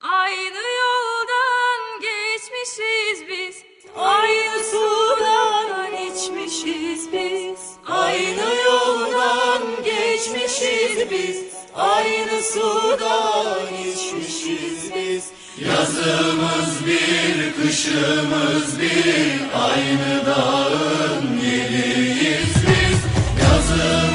Aynı yoldan geçmişiz biz. Aynı sudan içmişiz biz. Aynı yoldan geçmişiz biz. Aynı sudan içmişiz biz. Yazımız bir, kışımız bir, aynı dağın geliyiz biz. Yazımız